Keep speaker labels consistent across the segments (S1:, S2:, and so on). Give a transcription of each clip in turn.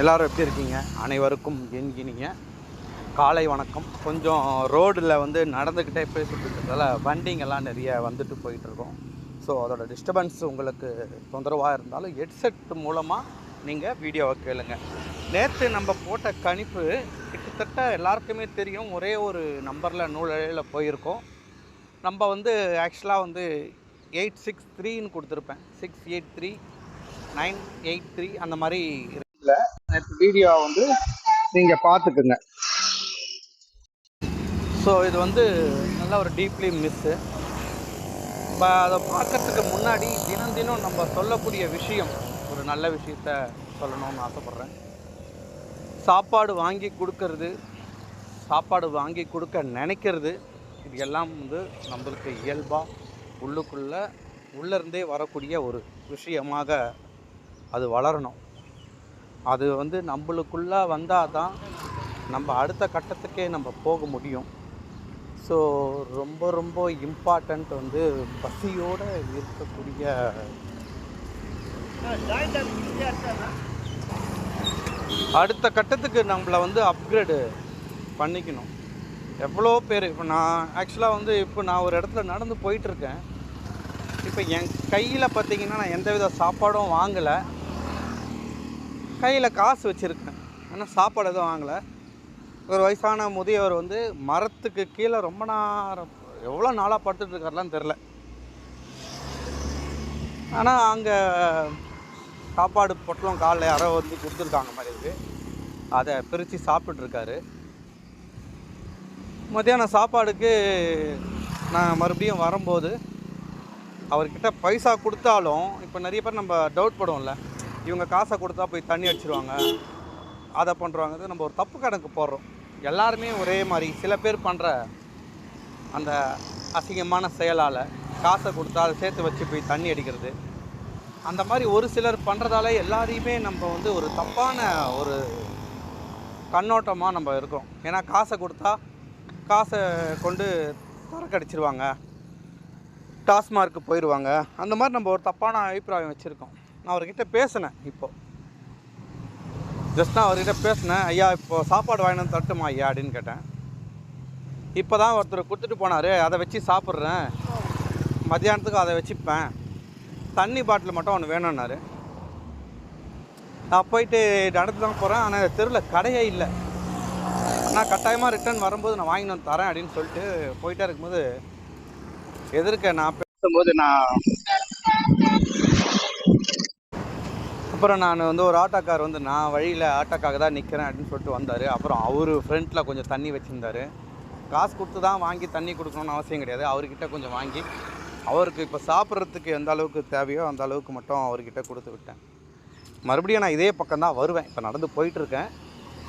S1: எல்லோரும் எப்படி இருக்கீங்க? அனைவருக்கும் என் இனிய காலை வணக்கம். கொஞ்சம் ரோடில் வந்து நடந்துக்கிட்டே பேசிட்டு இருக்கிறதால வண்டிங்கெல்லாம் நிறைய வந்துட்டு போயிட்டுருக்கோம். ஸோ அதோட டிஸ்டர்பன்ஸ் உங்களுக்கு தொந்தரவாக இருந்தாலும் ஹெட்செட் மூலமாக நீங்கள் வீடியோவை கேளுங்க. நேற்று நம்ம போட்ட கணிப்பு கிட்டத்தட்ட எல்லாருக்குமே தெரியும். ஒரே ஒரு நம்பரில் நூலழையில் போயிருக்கோம். நம்ம வந்து ஆக்சுவலாக வந்து எயிட் சிக்ஸ் த்ரீன்னு கொடுத்துருப்பேன். Six eight three nine eight three அந்த மாதிரி இல்லை வீடியோ வந்து நீங்கள் பார்த்துக்குங்க. ஸோ இது வந்து நல்ல ஒரு டீப்லி மிஸ்ஸு இப்போ அதை பார்க்கறதுக்கு முன்னாடி தினம் தினம் நம்ம சொல்லக்கூடிய விஷயம் ஒரு நல்ல விஷயத்த சொல்லணும்னு ஆசைப்பட்றேன். சாப்பாடு வாங்கி கொடுக்கறது சாப்பாடு வாங்கி கொடுக்க நினைக்கிறது இது எல்லாம் வந்து நம்மளுக்கு இயல்பாக உள்ளுக்குள்ளே உள்ளேருந்தே வரக்கூடிய ஒரு விஷயமாக அது வளரணும். அது வந்து நம்மளுக்குள்ளே வந்தால் தான் நம்ம அடுத்த கட்டத்துக்கே நம்ம போக முடியும். ஸோ ரொம்ப ரொம்ப இம்பார்ட்டண்ட் வந்து பசியோடு இருக்கக்கூடிய அடுத்த கட்டத்துக்கு நம்மளை வந்து அப்கிரேடு பண்ணிக்கணும். எவ்வளோ பேர் இப்போ நான் ஆக்சுவலாக வந்து இப்போ நான் ஒரு இடத்துல நடந்து போயிட்டுருக்கேன் இப்போ என் கையில் பார்த்தீங்கன்னா நான் எந்த வித சாப்பாடும் வாங்கலை. கையில் காசு வச்சுருக்கேன். ஆனால் சாப்பாடு எதுவும் வாங்கலை. ஒரு வயசான முதியவர் வந்து மரத்துக்கு கீழே ரொம்ப நேரம் எவ்வளோ நாளாக படுத்துட்ருக்காருலாம் தெரில ஆனால் அங்கே சாப்பாடு பொட்டலம் காலைல யாரோ வந்து கொடுத்துருக்காங்க மாதிரி இருக்குது அதை பிரித்து சாப்பிட்டுருக்காரு மத்தியானம் சாப்பாடுக்கு நான் மறுபடியும் வரும்போது அவர்கிட்ட பைசா கொடுத்தாலும் இப்போ நிறைய பேர் நம்ம டவுட் படுவோம்ல. இவங்க காசை கொடுத்தா போய் தண்ணி அடிச்சிருவாங்க. அதை பண்ணுறாங்க நம்ம ஒரு தப்பு கணக்கு போடுறோம். எல்லாருமே ஒரே மாதிரி சில பேர் பண்ணுற அந்த அசிங்கமான செயலால் காசை கொடுத்தா அதை சேர்த்து வச்சு போய் தண்ணி அடிக்கிறது. அந்த மாதிரி ஒரு சிலர் பண்ணுறதால எல்லாரையுமே நம்ம வந்து ஒரு தப்பான ஒரு கண்ணோட்டமாக நம்ம இருக்கோம். ஏன்னா காசை கொடுத்தா காசை கொண்டு தரக்கடிச்சிருவாங்க டாஸ்மார்க்கு போயிடுவாங்க அந்த மாதிரி நம்ம ஒரு தப்பான அபிப்பிராயம் வச்சுருக்கோம். நான் அவர்கிட்ட பேசினேன் இப்போது ஜஸ்ட் நான் அவர்கிட்ட பேசினேன் ஐயா இப்போ சாப்பாடு வாங்கினு வந்து தட்டுமா ஐயா? அப்படின்னு கேட்டேன். இப்போ தான் ஒருத்தர் கொடுத்துட்டு போனார் அதை வச்சு சாப்பிட்றேன். மத்தியானத்துக்கு அதை வச்சுப்பேன். தண்ணி பாட்டில் மட்டும் ஒன்று வேணும்னாரு. நான் போயிட்டு நடந்து தான் போகிறேன் ஆனால் தெருவில் கடையே இல்லை. நான் கட்டாயமாக ரிட்டர்ன் வரும்போது நான் வாங்கிட்டு வந்து தரேன் அப்படின்னு சொல்லிட்டு போயிட்டே இருக்கும்போது எதிர்க்க நான் பேசும்போது நான் அப்புறம் நான் வந்து ஒரு ஆட்டோக்கார் வந்து நான் வழியில் ஆட்டோக்காக தான் நிற்கிறேன் அப்படின்னு சொல்லிட்டு வந்தார். அப்புறம் அவர் ஃப்ரண்ட்டில் கொஞ்சம் தண்ணி வச்சுருந்தாரு. காசு கொடுத்து தான் வாங்கி தண்ணி கொடுக்கணும்னு அவசியம் கிடையாது. அவர்கிட்ட கொஞ்சம் வாங்கி அவருக்கு இப்போ சாப்பிட்றதுக்கு எந்த அளவுக்கு தேவையோ அந்த அளவுக்கு மட்டும் அவர்கிட்ட கொடுத்து விட்டேன். மறுபடியும் நான் இதே பக்கம் தான் வருவேன். இப்போ நடந்து போயிட்டுருக்கேன்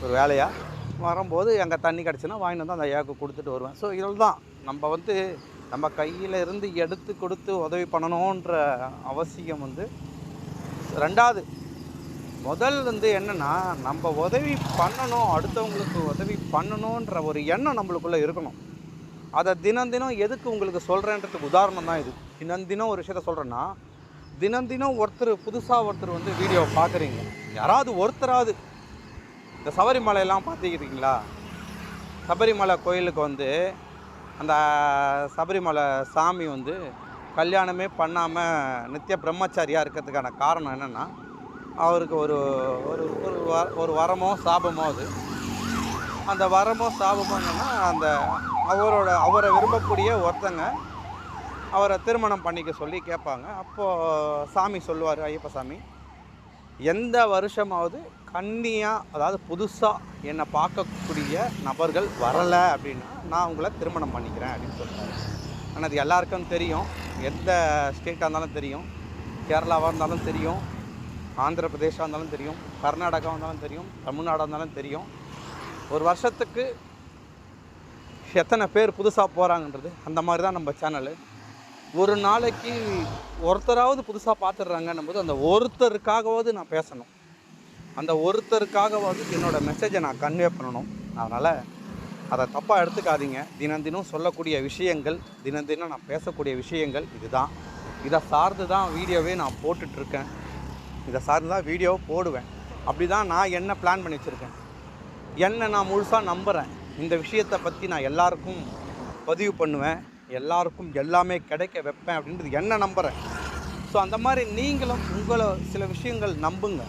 S1: ஒரு வேலையாக வரும்போது எங்கே தண்ணி கிடச்சுன்னா வாங்கிட்டு வந்து அந்த ஐயாவுக்கு கொடுத்துட்டு வருவேன். ஸோ இதில் தான் நம்ம வந்து நம்ம கையில் இருந்து எடுத்து கொடுத்து உதவி பண்ணணுன்ற அவசியம் வந்து ரெண்டாவது முதல் வந்து என்னென்னா நம்ம உதவி பண்ணணும் அடுத்தவங்களுக்கு உதவி பண்ணணுன்ற ஒரு எண்ணம் நம்மளுக்குள்ளே இருக்கணும். அதை தினம் தினம் எதுக்கு உங்களுக்கு சொல்கிறேன்றதுக்கு உதாரணம் தான் இது. தினம் தினம் ஒரு விஷயத்த சொல்கிறேன்னா தினம் தினம் ஒருத்தர் புதுசாக ஒருத்தர் வந்து வீடியோ பார்க்குறீங்க. யாராவது ஒருத்தராவது இந்த சபரிமலையெல்லாம் பார்த்துக்கிறீங்களா சபரிமலை கோயிலுக்கு வந்து அந்த சபரிமலை சாமி வந்து கல்யாணமே பண்ணாமல் நித்திய பிரம்மச்சாரியாக இருக்கிறதுக்கான காரணம் என்னென்னா அவருக்கு ஒரு ஒரு ஒரு வ- ஒரு வரமோ சாபமோ அது. அந்த வரமோ சாபமோ என்னென்னா அந்த அவரோட அவரை விரும்பக்கூடிய ஒருத்தங்க அவரை திருமணம் பண்ணிக்க சொல்லி கேட்பாங்க. அப்போது சாமி சொல்லுவார் ஐயப்ப சாமி எந்த வருஷமாவது கன்னியாக அதாவது புதுசாக என்னை பார்க்கக்கூடிய நபர்கள் வரலை அப்படின்னா நான் உங்களை திருமணம் பண்ணிக்கிறேன் அப்படின்னு சொல்லுவாங்க ஆனால் அது எல்லாருக்கும் தெரியும். எந்த ஸ்டேட்டாக இருந்தாலும் தெரியும். கேரளாவாக இருந்தாலும் தெரியும். ஆந்திர பிரதேஷாக இருந்தாலும் தெரியும் கர்நாடகா இருந்தாலும் தெரியும் தமிழ்நாடாக இருந்தாலும் தெரியும். ஒரு வருஷத்துக்கு எத்தனை பேர் புதுசாக போகிறாங்கன்றது அந்த மாதிரி தான் நம்ம சேனலு ஒரு நாளைக்கு ஒருத்தராவது புதுசாக பார்த்துடுறாங்கன்னும் போது அந்த ஒருத்தருக்காகவாவது நான் பேசணும். அந்த ஒருத்தருக்காகவாவது என்னோடய மெசேஜை நான் கன்வே பண்ணணும். அதனால் அதை தப்பாக எடுத்துக்காதீங்க. தினம் தினம் சொல்லக்கூடிய விஷயங்கள் தினம் தினம் நான் பேசக்கூடிய விஷயங்கள் இதுதான். இதை சார்ந்து தான் வீடியோவே நான் போட்டுட்ருக்கேன். இதை சார்ந்து தான் வீடியோ போடுவேன். அப்படி தான் நான் என்ன பிளான் பண்ணி வச்சுருக்கேன். என்னை நான் முழுசாக நம்புகிறேன் இந்த விஷயத்தை பற்றி நான் எல்லாருக்கும் பதிவு பண்ணுவேன். எல்லாருக்கும் எல்லாமே கிடைக்க வைப்பேன் அப்படின்றது என்ன நம்புகிறேன் ஸோ அந்த மாதிரி நீங்களும் உங்களை சில விஷயங்கள் நம்புங்க.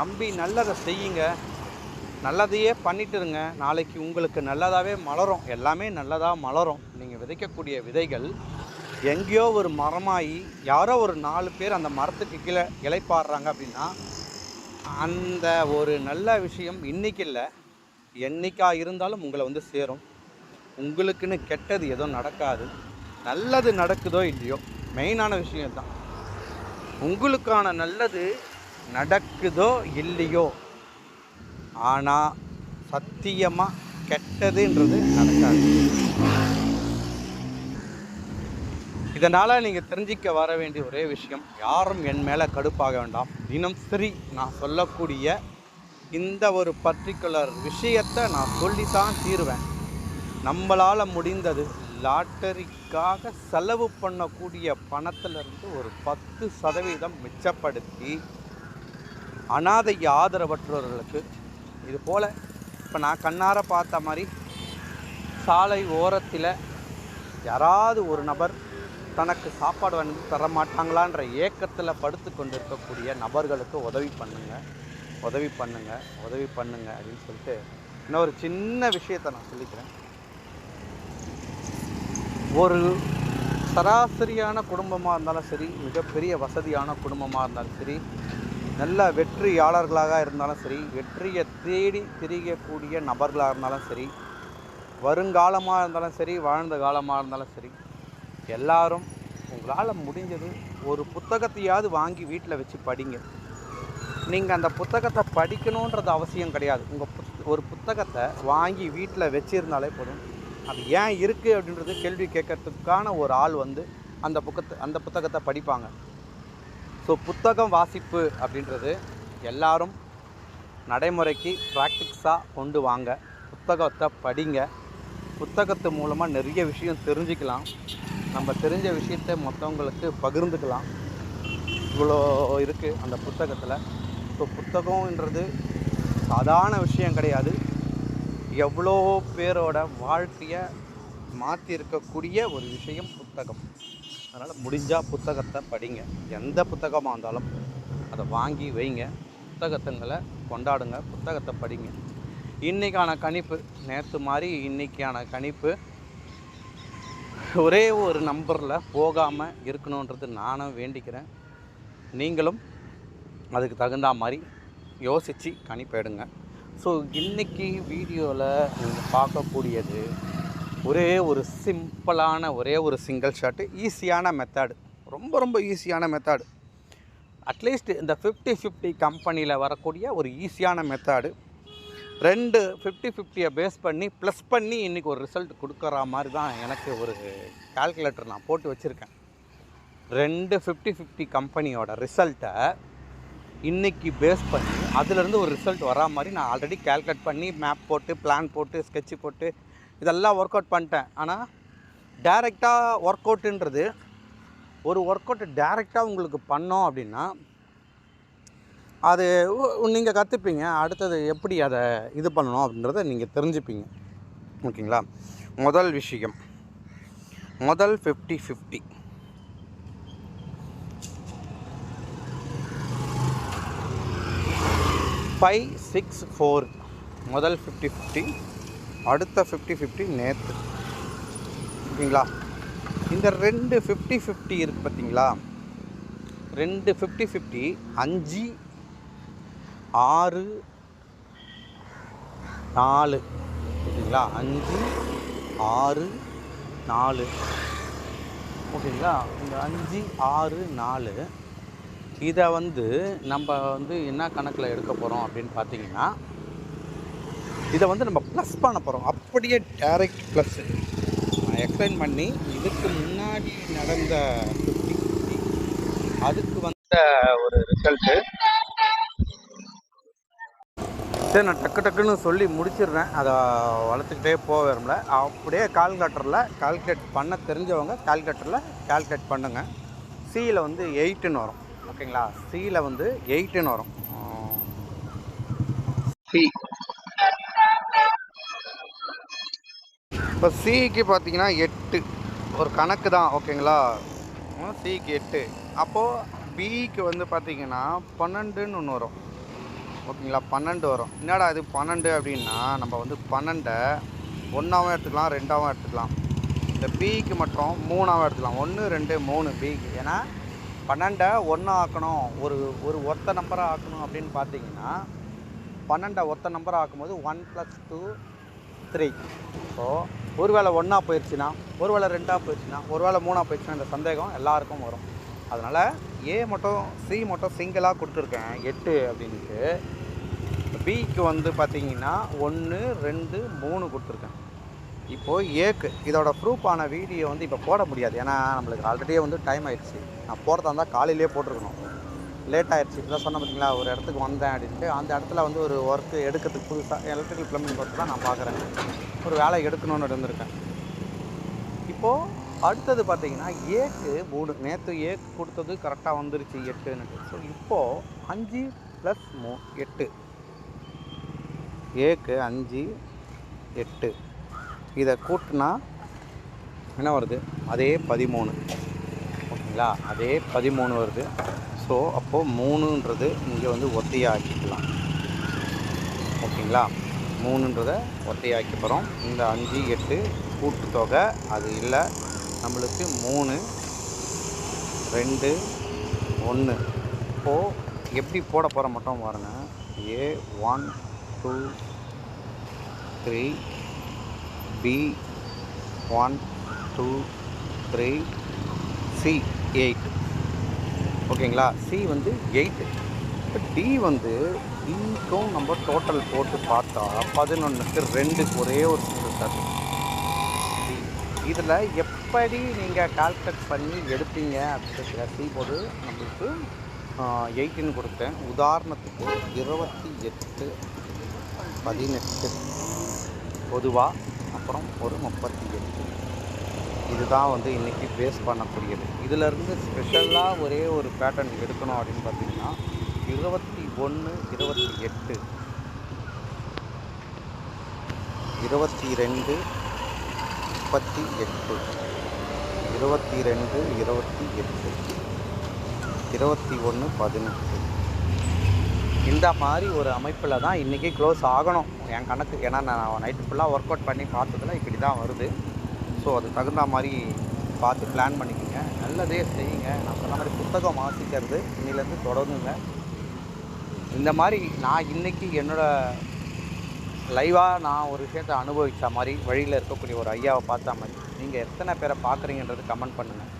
S1: நம்பி நல்லதை செய்யுங்க. நல்லதையே பண்ணிட்டுருங்க நாளைக்கு உங்களுக்கு நல்லதாகவே மலரும். எல்லாமே நல்லதாக மலரும். நீங்கள் விதைக்கக்கூடிய விதைகள் எங்கேயோ ஒரு மரமாகி யாரோ ஒரு நாலு பேர் அந்த மரத்துக்கு கீழே இலைப்பாடுறாங்க அப்படின்னா அந்த ஒரு நல்ல விஷயம் இன்றைக்கி இல்லை. என்னைக்கா இருந்தாலும் உங்களை வந்து சேரும். உங்களுக்குன்னு கெட்டது எதுவும் நடக்காது. நல்லது நடக்குதோ இல்லையோ மெயினான விஷயம் தான் உங்களுக்கான நல்லது நடக்குதோ இல்லையோ ஆனால் சத்தியமாக கெட்டதுன்றது நடக்காது. இதனால் நீங்கள் தெரிஞ்சிக்க வர வேண்டிய ஒரே விஷயம் யாரும் என் மேலே கடுப்பாக வேண்டாம். தினம் சரி நான் சொல்லக்கூடிய இந்த ஒரு பர்டிகுலர் விஷயத்தை நான் சொல்லித்தான் தீருவேன். நம்மளால் முடிந்தது லாட்டரிக்காக செலவு பண்ணக்கூடிய பணத்திலிருந்து ஒரு பத்து சதவீதம் மிச்சப்படுத்தி அனாதை ஆதரவற்றவர்களுக்கு இது போல் இப்போ நான் கண்ணார பார்த்த மாதிரி சாலை ஓரத்தில் யாராவது ஒரு நபர் தனக்கு சாப்பாடு வந்து தர மாட்டாங்களான்ற ஏக்கத்தில் படுத்து கொண்டு இருக்கக்கூடிய நபர்களுக்கு உதவி பண்ணுங்கள் உதவி பண்ணுங்கள் உதவி பண்ணுங்க அப்படின்னு சொல்லிட்டு இன்னொரு சின்ன விஷயத்தை நான் சொல்லிக்கிறேன். ஒரு சராசரியான குடும்பமாக இருந்தாலும் சரி மிகப்பெரிய வசதியான குடும்பமாக இருந்தாலும் சரி நல்ல வெற்றியாளர்களாக இருந்தாலும் சரி வெற்றியை தேடி திரியக்கூடிய நபர்களாக இருந்தாலும் சரி வருங்காலமாக இருந்தாலும் சரி வாழ்ந்த காலமாக இருந்தாலும் சரி எல்லாரும் உங்களால் முடிஞ்சது ஒரு புத்தகத்தையாவது வாங்கி வீட்டில் வச்சு படிங்க. நீங்கள் அந்த புத்தகத்தை படிக்கணுன்றது அவசியம் கிடையாது. உங்கள் புத் ஒரு புத்தகத்தை வாங்கி வீட்டில் வச்சிருந்தாலே போதும். அது ஏன் இருக்குது அப்படின்றது கேள்வி கேட்கறதுக்கான ஒரு ஆள் வந்து அந்த புக்கத்தை அந்த புத்தகத்தை படிப்பாங்க. ஸோ புத்தகம் வாசிப்பு அப்படின்றது எல்லாரும் நடைமுறைக்கு ப்ராக்டிக்ஸாக கொண்டு வாங்க. புத்தகத்தை படிங்க. புத்தகத்து மூலமாக நிறைய விஷயம் தெரிஞ்சுக்கலாம். நம்ம தெரிஞ்ச விஷயத்தை மற்றவங்களுக்கு பகிர்ந்துக்கலாம். இவ்வளோ இருக்குது அந்த புத்தகத்தில். ஸோ புத்தகம்ன்றது சாதாரண விஷயம் கிடையாது. எவ்வளோ பேரோட வாழ்க்கையை மாற்றி இருக்கக்கூடிய ஒரு விஷயம் புத்தகம். அதனால் முடிஞ்சால் புத்தகத்தை படிங்க. எந்த புத்தகமாக இருந்தாலும் அதை வாங்கி வைங்க. புத்தகத்துங்களை கொண்டாடுங்க. புத்தகத்தை படிங்க. இன்றைக்கான கணிப்பு நேற்று மாதிரி இன்றைக்கான கணிப்பு ஒரே ஒரு நம்பரில் போகாமல் இருக்கணுன்றது நானும் வேண்டிக்கிறேன். நீங்களும் அதுக்கு தகுந்த மாதிரி யோசித்து கணிப்பெடுங்க ஸோ இன்றைக்கி வீடியோவில் நீங்கள் பார்க்கக்கூடியது ஒரே ஒரு சிம்பிளான ஒரே ஒரு சிங்கிள் ஷாட்டு ஈஸியான மெத்தடு ரொம்ப ரொம்ப ஈஸியான மெத்தடு அட்லீஸ்ட் இந்த ஃபிஃப்டி ஃபிஃப்டி கம்பெனியில் வரக்கூடிய ஒரு ஈஸியான மெத்தடு ரெண்டு ஃபிஃப்டி ஃபிஃப்டியை பேஸ் பண்ணி ப்ளஸ் பண்ணி இன்றைக்கி ஒரு ரிசல்ட் கொடுக்குற மாதிரி தான் எனக்கு ஒரு கால்குலேட்டர் நான் போட்டு வச்சுருக்கேன். ரெண்டு ஃபிஃப்டி ஃபிஃப்டி கம்பெனியோட ரிசல்ட்டை இன்றைக்கி பேஸ் பண்ணி அதுலேருந்து ஒரு ரிசல்ட் வரா மாதிரி நான் ஆல்ரெடி கால்குலேட் பண்ணி மேப் போட்டு பிளான் போட்டு ஸ்கெட்சு போட்டு இதெல்லாம் ஒர்க் அவுட் பண்ணிட்டேன் ஆனால் டேரெக்டாக ஒர்க் அவுட்டுன்றது ஒரு ஒர்க் அவுட் டேரெக்டாக உங்களுக்கு பண்ணோம் அப்படின்னா அது நீங்கள் கற்றுப்பீங்க அடுத்தது எப்படி அதை இது பண்ணணும் அப்படின்றத நீங்கள் தெரிஞ்சுப்பீங்க. ஓகேங்களா? முதல் விஷயம். முதல் fifty fifty five six four முதல் ஃபிஃப்டி ஃபிஃப்டி அடுத்த ஃபிஃப்டி ஃபிஃப்டி நேற்று ஓகேங்களா? இந்த ரெண்டு ஃபிஃப்டி ஃபிஃப்டி இருக்குது பார்த்தீங்களா ரெண்டு ஃபிஃப்டி ஃபிஃப்டி அஞ்சு ஆறு நாலு. ஓகேங்களா? அஞ்சு ஆறு நாலு. ஓகேங்களா? இந்த அஞ்சு ஆறு நாலு இதை வந்து நம்ம வந்து என்ன கணக்கில் எடுக்க போகிறோம் அப்படின்னு பார்த்தீங்கன்னா இதை வந்து நம்ம ப்ளஸ் பண்ண போகிறோம் அப்படியே டைரக்ட் ப்ளஸ் நான் எக்ஸ்பிளைன் பண்ணி இதுக்கு முன்னாடி நடந்த 50, அதுக்கு வந்த ஒரு ரிசல்ட்டு சரி நான் டக்கு டக்குன்னு சொல்லி முடிச்சிடுறேன். அதை வளர்த்துக்கிட்டே போக விரும்பல அப்படியே கால்குலேட்டரில் கால்குலேட் பண்ண தெரிஞ்சவங்க கால்குலேட்டரில் கால்குலேட் பண்ணுங்கள் சியில் வந்து எயிட்டுன்னு வரும். ஓகேங்களா? சியில் வந்து எயிட்டுன்னு வரும். சி இப்போ சிக்கு பார்த்தீங்கன்னா எட்டு. ஒரு கணக்கு தான் ஓகேங்களா? சிக்கு எட்டு. அப்போது பிக்கு வந்து பார்த்தீங்கன்னா பன்னெண்டுன்னு ஒன்று வரும். ஓகேங்களா? பன்னெண்டு வரும். என்னடா இது பன்னெண்டு அப்படின்னா நம்ம வந்து பன்னெண்டை ஒன்றாவும் எடுத்துக்கலாம் ரெண்டாவும் எடுத்துக்கலாம். இந்த பிக்கு மட்டும் மூணாவும் எடுத்துக்கலாம். ஒன்று ரெண்டு மூணு பிக்கு ஏன்னா பன்னெண்டை ஒன்றா ஆக்கணும். ஒரு ஒரு ஒத்த நம்பராக ஆக்கணும் அப்படின்னு பார்த்தீங்கன்னா பன்னெண்டை ஒத்த நம்பராக ஆக்கும்போது one plus two three so ஒரு வேளை ஒன்றா போயிடுச்சுன்னா ஒரு வேளை ரெண்டாக போயிடுச்சுன்னா ஒருவேளை மூணாக போயிடுச்சுன்னா இந்த சந்தேகம் எல்லாருக்கும் வரும். அதனால் ஏ மட்டும் சி மட்டும் சிங்கிளாக கொடுத்துருக்கேன். எட்டு அப்படின்ட்டு பிக்கு வந்து பார்த்தீங்கன்னா ஒன்று ரெண்டு மூணு கொடுத்துருக்கேன். இப்போது ஏக்கு இதோட ப்ரூஃபான வீடியோ வந்து இப்போ போட முடியாது. ஏன்னா நம்மளுக்கு ஆல்ரெடியே வந்து டைம் ஆகிடுச்சு நான் போகிறதா இருந்தால் காலையிலே போட்டிருக்கணும். லேட் ஆகிடுச்சு இப்போ சொன்ன பார்த்தீங்களா ஒரு இடத்துக்கு வந்தேன் அப்படின்ட்டு. அந்த இடத்துல வந்து ஒரு ஒர்க்கு எடுக்கிறதுக்கு புதுசாக எலக்ட்ரிக்கல் ப்ளம்பிங் ஒர்க் தான் நான் பார்க்குறேன். ஒரு வேலை எடுக்கணும்னு இருந்திருக்கேன். இப்போது அடுத்தது பார்த்தீங்கன்னா ஏக்கு மூணு நேற்று ஏக்கு கொடுத்தது கரெக்டாக வந்துருச்சு எட்டுன்னு. ஸோ இப்போது அஞ்சு ப்ளஸ் மூ எட்டு. ஏக்கு அஞ்சு எட்டு. இதை கூட்டினா என்ன வருது? அதே பதிமூணு. ஓகேங்களா? அதே பதிமூணு வருது. ஸோ அப்போது மூணுன்றது இங்கே வந்து ஒத்தையாக்கிக்கலாம். ஓகேங்களா? மூணுன்றதை ஒத்தையாக்கி போகிறோம் இந்த அஞ்சு எட்டு கூட்டுத்தொகை அது இல்லை. நம்மளுக்கு மூணு ரெண்டு ஒன்று. இப்போது எப்படி போட போகிற மட்டும் பாருங்க. A one two three B one two three C eight ஓகேங்களா? சி வந்து எயிட்டு இப்போ டி வந்து டிக்கும் நம்ம டோட்டல் போட்டு பார்த்தா பதினொன்றுக்கு ரெண்டு ஒரே ஒரு சிங்கிள் சார் இதில் எப்படி நீங்கள் கால்குலேட் பண்ணி எடுப்பீங்க அப்படிங்கிற சி போது நம்மளுக்கு எயிட்டின்னு கொடுத்தேன். உதாரணத்துக்கு இருபத்தி எட்டு. பதினெட்டு. பொதுவாக அப்புறம் ஒரு முப்பத்தி எட்டு இதுதான் வந்து இன்றைக்கி பேஸ் பண்ணக்கூடியது. இதிலேருந்து ஸ்பெஷலாக ஒரே ஒரு பேட்டர்ன் எடுக்கணும் அப்படின்னு பார்த்தீங்கன்னா இருபத்தி ஒன்று இருபத்தி எட்டு இருபத்தி ரெண்டு முப்பத்தி எட்டு இருபத்தி ரெண்டு இருபத்தி எட்டு இருபத்தி ஒன்று பதினெட்டு. இந்த மாதிரி ஒரு அமைப்பில் தான் இன்றைக்கி க்ளோஸ் ஆகணும். என் கணக்கு ஏன்னா நான் நைட்டு ஃபுல்லாக ஒர்க் அவுட் பண்ணி பார்த்ததுல இப்படி தான் வருது. ஸோ அது தகுந்த மாதிரி பார்த்து பிளான் பண்ணிக்கோங்க. நல்லதே செய்யுங்க. நான் சொன்ன மாதிரி புத்தகம் வாசிக்கிறது இன்னிலேருந்து தொடங்குங்க. இந்த மாதிரி நான் இன்றைக்கி என்னோடய லைவாக நான் ஒரு விஷயத்தை அனுபவித்த மாதிரி வழியில் இருக்கக்கூடிய ஒரு ஐயாவை பார்த்த மாதிரி நீங்கள் எத்தனை பேரை பார்க்குறீங்கன்றது கமெண்ட் பண்ணுங்கள்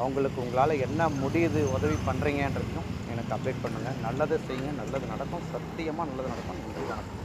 S1: அவங்களுக்கு உங்களால் என்ன முடியுது உதவி பண்ணுறீங்கன்றதையும் எனக்கு அப்டேட் பண்ணுங்கள் நல்லதை செய்யுங்க. நல்லது நடக்கும். சத்தியமாக நல்லது நடக்கும். நன்றி வணக்கம்.